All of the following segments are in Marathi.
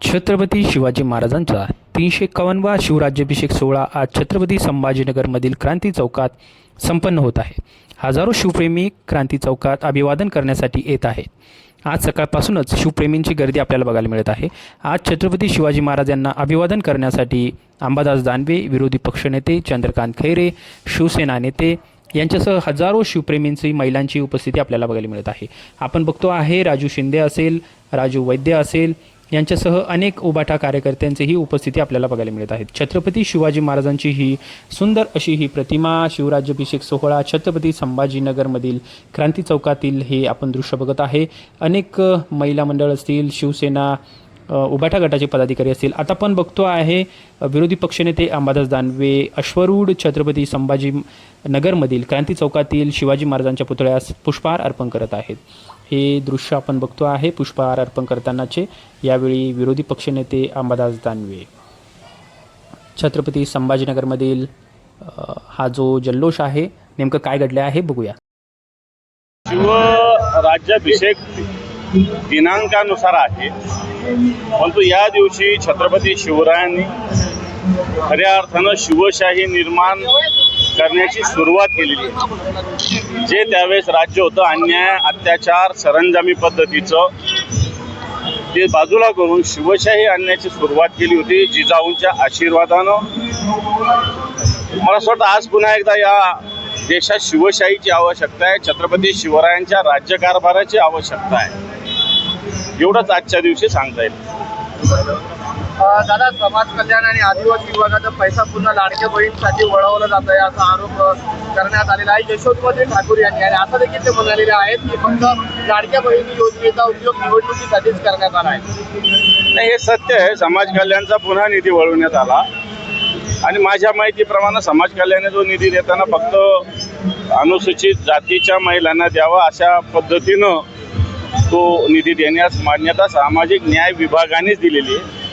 छत्रपती शिवाजी महाराजांचा तीनशे एकावन्नवा शिवराज्याभिषेक सोहळा आज छत्रपती संभाजीनगरमधील क्रांती चौकात संपन्न होत आहे. हजारो शिवप्रेमी क्रांती चौकात अभिवादन करण्यासाठी येत आहेत. आज सकाळपासूनच शिवप्रेमींची गर्दी आपल्याला बघायला मिळत आहे. आज छत्रपती शिवाजी महाराज यांना अभिवादन करण्यासाठी अंबादास दानवे विरोधी पक्षनेते चंद्रकांत खैरे शिवसेना नेते यांच्यासह हजारो शिवप्रेमींची महिलांची उपस्थिती आपल्याला बघायला मिळत आहे. आपण बघतो आहे राजू शिंदे असेल राजू वैद्य असेल यांच्यासह अनेक उबाटा कार्यकर्त्यांचीही उपस्थिती आपल्याला बघायला मिळत आहेत. छत्रपती शिवाजी महाराजांची ही सुंदर अशी ही प्रतिमा शिवराज्याभिषेक सोहळा छत्रपती संभाजीनगरमधील क्रांती चौकातील हे आपण दृश्य बघत आहे. अनेक महिला मंडळ असतील शिवसेना अ, उबाटा गटाचे पदाधिकारी असतील. आता पण बघतो आहे विरोधी पक्षनेते अंबादास दानवे अश्वरूढ छत्रपती संभाजी नगरमधील क्रांती चौकातील शिवाजी महाराजांच्या पुतळ्यास पुष्पहार अर्पण करत आहेत. हे दृश्य आपण बघतो आहे. पुष्पहार अर्पण करतानाचे. यावेळी विरोधी पक्षनेते अंबादास दानवे. छत्रपती संभाजीनगरमधील हा जो जल्लोष आहे नेमकं काय घडले आहे बघूया. शिव राज्याभिषेक दिनांकानुसार आहे. परंतु या दिवशी छत्रपती शिवरायांनी खऱ्या अर्थानं शिवशाही निर्माण करण्याची सुरुवात केलेली आहे. जे त्यावेळेस राज्य होतं अन्याय अत्याचार सरंजामी पद्धतीचं ते बाजूला करून शिवशाही आणण्याची सुरुवात केली होती जिजाऊंच्या आशीर्वादानं. मला असं वाटतं आज पुन्हा एकदा या देशात शिवशाहीची आवश्यकता आहे छत्रपती शिवरायांच्या राज्यकारभाराची आवश्यकता आहे. एवढंच आजच्या दिवशी सांगता येईल. दादा समाज कल्याण आणि आदिवासी विभागाचा पैसा पुन्हा लाडक्या बहीणसाठी वळवला जात आहे असा आरोप करण्यात आलेला आहे. यशवंतमध्ये ठाकूर यांनी आणि असं देखील ते म्हणालेले आहेत की फक्त लाडक्या बहिणी योजनेचा उपयोग निवडणुकीसाठीच करण्यात आला आहे. नाही हे सत्य आहे. समाज कल्याणचा पुन्हा निधी वळवण्यात आला. आणि माझ्या माहितीप्रमाणे समाज कल्याण जो निधी देताना फक्त अनुसूचित जातीच्या महिलांना द्यावा अशा पद्धतीनं तो निधी देण्यास मान्यता सामाजिक न्याय विभागानेच दिलेली आहे.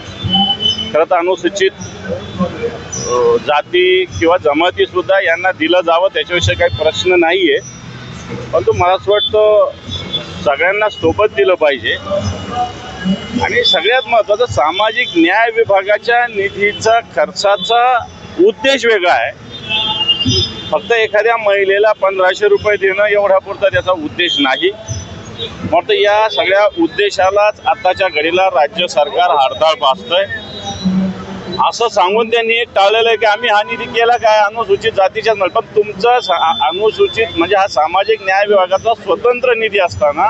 खरं तर अनुसूचित जाती किंवा जमातीसुद्धा यांना दिलं जावं त्याच्याविषयी काही प्रश्न नाही आहे परंतु मला असं वाटतं सगळ्यांना सोबत दिलं पाहिजे. आणि सगळ्यात महत्त्वाचं सामाजिक न्याय विभागाच्या निधीचा खर्चाचा उद्देश वेगळा आहे. फक्त एखाद्या महिलेला पंधराशे रुपये देणं एवढा पुरता त्याचा उद्देश नाही. मग तर या सगळ्या उद्देशालाच आताच्या घडीला राज्य सरकार हरताळ पाचतंय असं सांगून त्यांनी एक टाळलेलं आहे की आम्ही हा निधी केला काय? अनुसूचित जातीच्या पण तुमचं अनुसूचित म्हणजे हा सामाजिक न्याय विभागाचा स्वतंत्र निधी असताना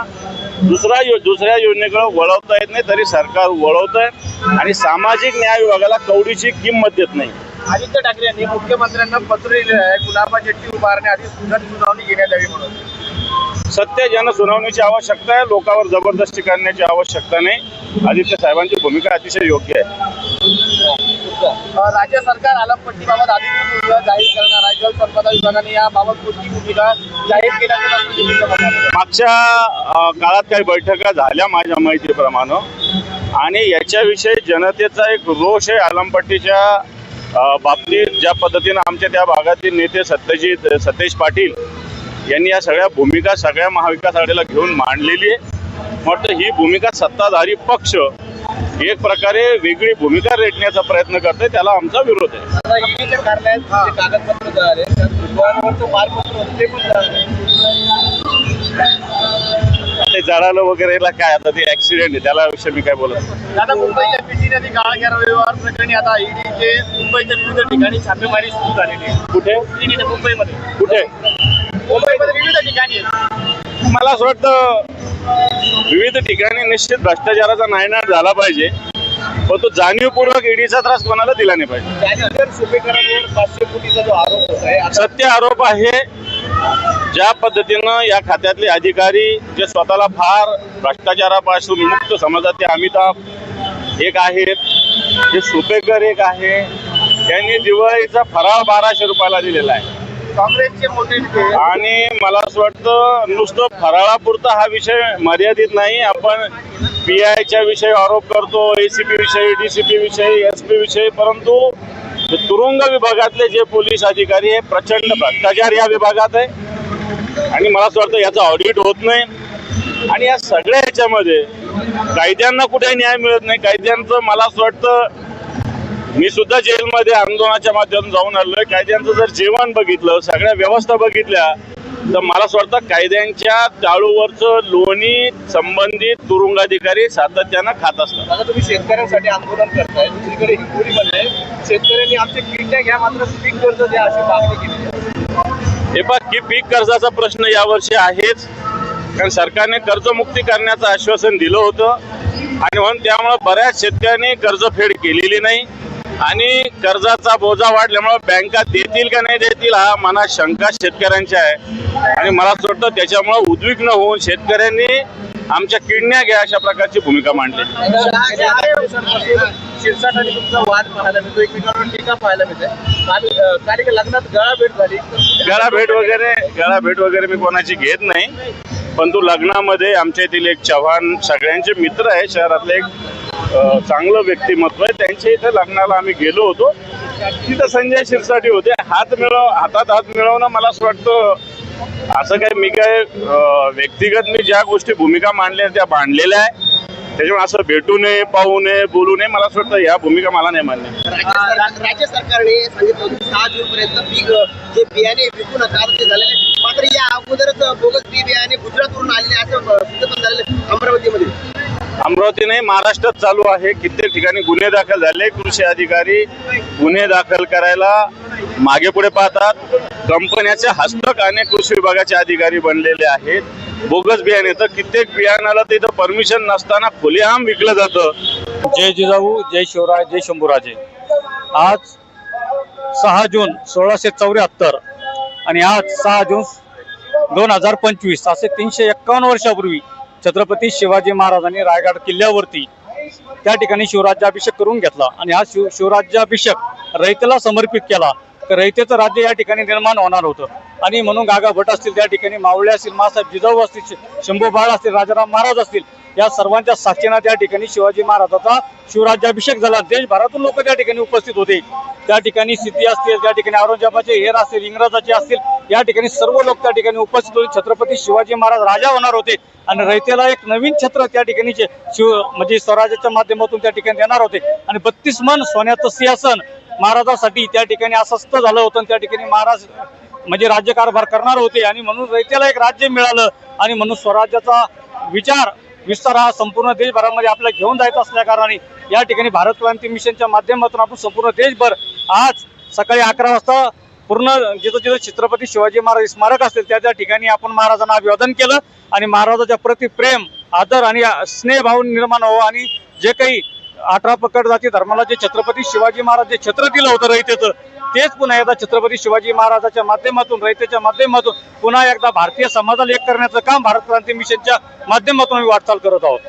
दुसरा यो दुसऱ्या योजनेकडे वळवता येत नाही तरी सरकार वळवत आहे आणि सामाजिक न्याय विभागाला कवडीची किंमत देत नाही. आदित्य ठाकरे यांनी मुख्यमंत्र्यांना पत्र लिहिलं आहे गुलाबा जेट्टी उभारण्याआधी सुधार सुनावणी घेण्यात यावी म्हणून. सत्य जन सुनावणीची आवश्यकता आहे लोकांवर जबरदस्ती करण्याची आवश्यकता नाही. आदित्य साहेबांची भूमिका अतिशय योग्य आहे. राज्य सरकार आलमपट्टीबाबत अधिकृत जाहीर करणार आहे. जलसंपदा विभागाने याबाबत कोणती भूमिका जाहीर केल्याचं म्हणाले. मागच्या काळात काही बैठका झाल्या माझ्या माहितीप्रमाणे. आणि याच्याविषयी जनतेचा एक रोष आहे आलमपट्टीच्या बाबतीत ज्या पद्धतीनं आमच्या त्या भागातील नेते सत्यजित सतेज पाटील यांनी या सगळ्या भूमिका सगळ्या महाविकास आघाडीला घेऊन मांडलेली आहे. म्हटलं ही भूमिका सत्ताधारी पक्ष एक प्रकारे वेगळी भूमिका रेटण्याचा प्रयत्न करते त्याला आमचा विरोध आहे. कागदपत्र ते जळालं वगैरेला काय आता ते ऍक्सिडेंट आहे त्याला विषयी मी काय बोलत नाही. आता मुंबईच्या पिटी नदी गाळग्यार व्यवहार प्रकरणी आता ईडीचे मुंबईच्या विविध ठिकाणी छापेमारी सुरू झालेली आहे. कुठे? ईडीने मुंबईमध्ये. कुठे? मुंबईमध्ये विविध ठिकाणी आहे. मला असं वाटतं विविध ठिकाणी निश्चित भ्रष्टाचाराचा नायनाट झाला पाहिजे पण तो जाणीवपूर्वक ईडीचा त्रास कोणाला दिला नाही पाहिजे. त्यानंतर सुपेकरांवर पाचशे कोटीचा जो आरोप होत आहे आता सत्य आरोप आहे ज्या पद्धतीनं या खात्यातले अधिकारी जे स्वतःला फार भ्रष्टाचारापासून मुक्त समजतात ते अमिताभ एक आहेत जे सुपेकर एक आहे त्यांनी दिवाळीचा फराळ बाराशे रुपयाला दिलेला आहे. काँग्रेसचे मोठे आणि मला असं वाटतं नुसतं फराळापुरता हा विषय मर्यादित नाही. आपण पी आयच्या विषयी आरोप करतो ए सी पी विषयी डी सी पी विषयी एस पी विषयी परंतु तुरुंग विभागातले जे पोलीस अधिकारी आहे प्रचंड भ्रष्टाचार या विभागात आहे. आणि मला असं वाटतं याचं ऑडिट होत नाही. आणि या सगळ्या ह्याच्यामध्ये कायद्यांना कुठे न्याय मिळत नाही. कायद्यांचं मला असं वाटतं मी सुद्धा जेलमध्ये आंदोलनाच्या माध्यमातून जाऊन आलोय. कायद्यांचं जर जेवण बघितलं सगळ्या व्यवस्था बघितल्या तर मला असं वाटतं कायद्यांच्या टाळूवरचं लोणी संबंधित तुरुंगाधिकारी सातत्यानं खात असतात. आता तुम्ही शेतकऱ्यांसाठी आंदोलन करताय. दुसरीकडे हिंगोलीमध्ये शेतकऱ्यांनी आमचे किडण्या घ्या मात्र पीक कर्ज द्या अशी मागणी केली. हे बघ की पीक कर्जाचा प्रश्न यावर्षी आहेच. कारण सरकारने कर्जमुक्ती करण्याचं आश्वासन दिलं होतं. आणि म्हणून त्यामुळं बऱ्याच शेतकऱ्यांनी कर्जफेड केलेली नाही. आणि कर्जाचा बोजा वाढल्यामुळे बँका देतील का नाही देतील हा मनात शंका शेतकऱ्यांच्या आहे. आणि मला असं वाटतं त्याच्यामुळं उद्विग्न होऊन शेतकऱ्यांनी आमच्या किडण्या घ्या अशा प्रकारची भूमिका मांडली. शिरसाट आणि तुमचा वाद पाहायला मिळतो. एकमेकांवर टीका पाहायला मिळते. काल एका लग्नात गळा भेट झाली. गळा भेट वगैरे गळा भेट वगैरे मी कोणाची घेत नाही. पण तू लग्नामध्ये आमच्या येथील एक चव्हाण सगळ्यांचे मित्र आहे शहरातले एक चांगलं व्यक्तिमत्व आहे. त्यांच्या इथे लग्नाला आम्ही गेलो होतो. तिथं संजय शिरसाटी होते. हात मिळव हातात हात मिळवणं मला असं वाटतं असं काय मी काय व्यक्तिगत मी ज्या गोष्टी भूमिका मांडल्या त्या मांडलेल्या आहे त्याच्यामुळे असं भेटू नये पाहू नये बोलू नये. मला असं वाटतं या भूमिका मला नाही मान्य. राज्य सरकारने सांगितलं होतं की सहा जून पर्यंत पीक जे बियाणे विकू नका ते झालेले मात्र या अगोदरच बोगस बी बियाणे गुजरातवरून आलेले असं सिद्ध पण झालेले अमरावतीमध्ये. अमरावती नाही महाराष्ट्रात चालू आहे. कित्येक ठिकाणी गुन्हे दाखल झाले. कृषी अधिकारी गुन्हे दाखल करायला मागे पुढे पाहतात. कंपन्याचे हस्तक अनेक कृषी विभागाचे अधिकारी बनलेले आहेत. बोगस बियाणे तर कित्येक बियाणाला तिथं परमिशन नसताना खुलेआम विकलं जातं. जय जिजाऊ जय शिवराय जय शंभूराजे. आज सहा जून सोळाशे चौऱ्याहत्तर आणि आज सहा जून दोन हजार पंचवीस असे तीनशे एक्कावन्न वर्षापूर्वी छत्रपती शिवाजी महाराजांनी रायगड किल्ल्यावरती त्या ठिकाणी शिवराज्याभिषेक करून घेतला. आणि हा शिव शिवराज्याभिषेक रयतेला समर्पित केला. रयतेचं राज्य या ठिकाणी निर्माण होणार होतं. आणि म्हणून गागा भट असतील त्या ठिकाणी मावळे असतील मासाहेब जिजाऊ असतील शंभू बाळ असतील राजाराम महाराज असतील या सर्वांच्या साक्षीनं त्या ठिकाणी शिवाजी महाराजाचा शिवराज्याभिषेक झाला. देशभरातून लोक त्या ठिकाणी उपस्थित होते. त्या ठिकाणी सिद्धी असतील त्या ठिकाणी औरंगजेबाचे हेर असतील इंग्रजाचे असतील या ठिकाणी सर्व लोक त्या ठिकाणी उपस्थित होते. छत्रपती शिवाजी महाराज राजा होणार होते. आणि रयतेला एक नवीन छत्र त्या ठिकाणी शिव म्हणजे स्वराज्याच्या माध्यमातून त्या ठिकाणी देणार होते. आणि बत्तीस मन सोन्याचं सिंहासन महाराजासाठी त्या ठिकाणी अस्वस्थ झालं होतं आणि त्या ठिकाणी महाराज म्हणजे राज्यकारभार करणार होते आणि म्हणून रयतेला एक राज्य मिळालं आणि म्हणून स्वराज्याचा विचार विस्तार हा संपूर्ण देशभरामध्ये आपल्याला घेऊन जायचा असल्या कारणाने या ठिकाणी भारत क्रांती मिशनच्या माध्यमातून आपण संपूर्ण देशभर आज सकाळी अकरा वाजता पूर्ण जिथं जिथं छत्रपती शिवाजी महाराज स्मारक असतील त्या त्या ठिकाणी आपण महाराजांना अभिवादन केलं आणि महाराजाच्या प्रति प्रेम आदर आणि स्नेहभाव निर्माण व्हावं आणि जे काही अठरा पकड जाती धर्माला जे छत्रपती शिवाजी महाराज जे छत्र दिलं होतं रयतेचं तेच पुन्हा एकदा छत्रपती शिवाजी महाराजाच्या माध्यमातून रयतेच्या माध्यमातून पुन्हा एकदा भारतीय समाजाला एक करण्याचं काम भारत क्रांती मिशनच्या माध्यमातून आम्ही वाटचाल करत आहोत.